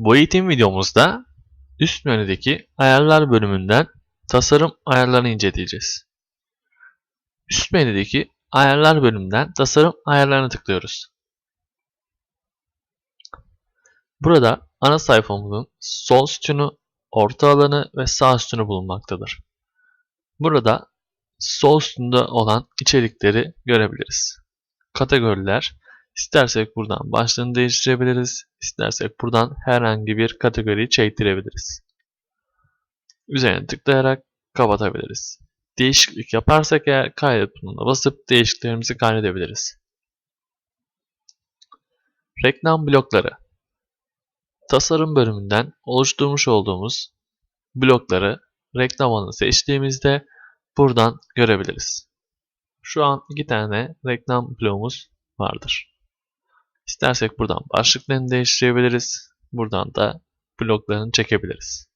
Bu eğitim videomuzda üst menüdeki ayarlar bölümünden tasarım ayarlarını inceleyeceğiz. Üst menüdeki ayarlar bölümünden tasarım ayarlarına tıklıyoruz. Burada ana sayfamızın sol sütunu, orta alanı ve sağ sütunu bulunmaktadır. Burada sol sütunda olan içerikleri görebiliriz. Kategoriler, istersek buradan başlığını değiştirebiliriz, istersek buradan herhangi bir kategoriyi çektirebiliriz. Üzerine tıklayarak kapatabiliriz. Değişiklik yaparsak eğer kaydet butonuna basıp değişikliklerimizi kaydedebiliriz. Reklam blokları Tasarım bölümünden oluşturmuş olduğumuz blokları reklam alanı seçtiğimizde buradan görebiliriz. Şu an iki tane reklam bloğumuz vardır. İstersek buradan başlıklarını değiştirebiliriz. Buradan da bloklarını çekebiliriz.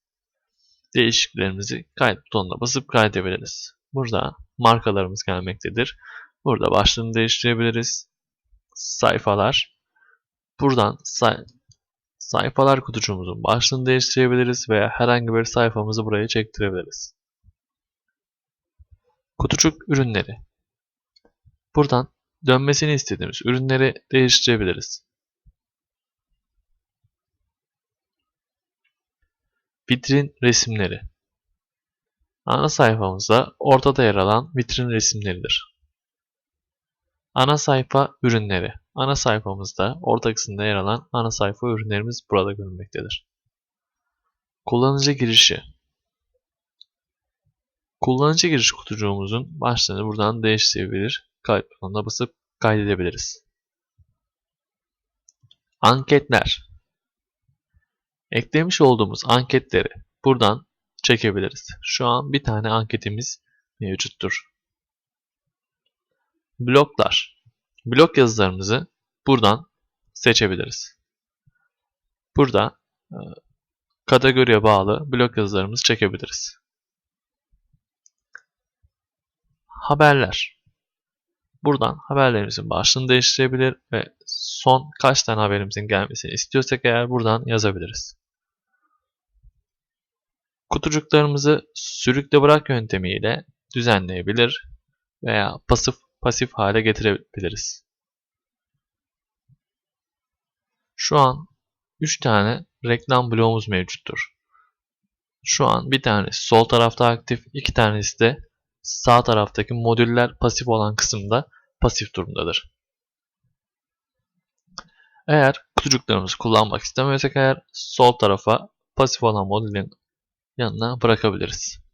Değişikliklerimizi kayıt butonuna basıp kaydedebiliriz. Burada markalarımız gelmektedir. Burada başlığını değiştirebiliriz. Sayfalar. Buradan say sayfalar kutucuğumuzun başlığını değiştirebiliriz veya herhangi bir sayfamızı buraya çektirebiliriz. Kutucuk ürünleri. Buradan dönmesini istediğimiz ürünleri değiştirebiliriz. Vitrin resimleri. Ana sayfamızda ortada yer alan vitrin resimleridir. Ana sayfa ürünleri. Ana sayfamızda orta kısımda yer alan ana sayfa ürünlerimiz burada görünmektedir. Kullanıcı girişi. Kullanıcı giriş kutucuğumuzun başlığını buradan değiştirebilir. Kayıt butonuna basıp kaydedebiliriz. Anketler. Eklemiş olduğumuz anketleri buradan çekebiliriz. Şu an bir tane anketimiz mevcuttur. Bloklar. Blok yazılarımızı buradan seçebiliriz. Burada e, kategoriye bağlı blok yazılarımızı çekebiliriz. Haberler. Buradan haberlerimizin başlığını değiştirebilir ve son kaç tane haberimizin gelmesini istiyorsak eğer buradan yazabiliriz. Kutucuklarımızı sürükle bırak yöntemiyle düzenleyebilir veya pasif pasif hale getirebiliriz. Şu an 3 tane reklam bloğumuz mevcuttur. Şu an bir tanesi sol tarafta aktif, iki tanesi de sağ taraftaki modüller pasif olan kısımda pasif durumdadır. Eğer kutucuklarımızı kullanmak istemiyorsak eğer sol tarafa pasif olan modülün yanına bırakabiliriz.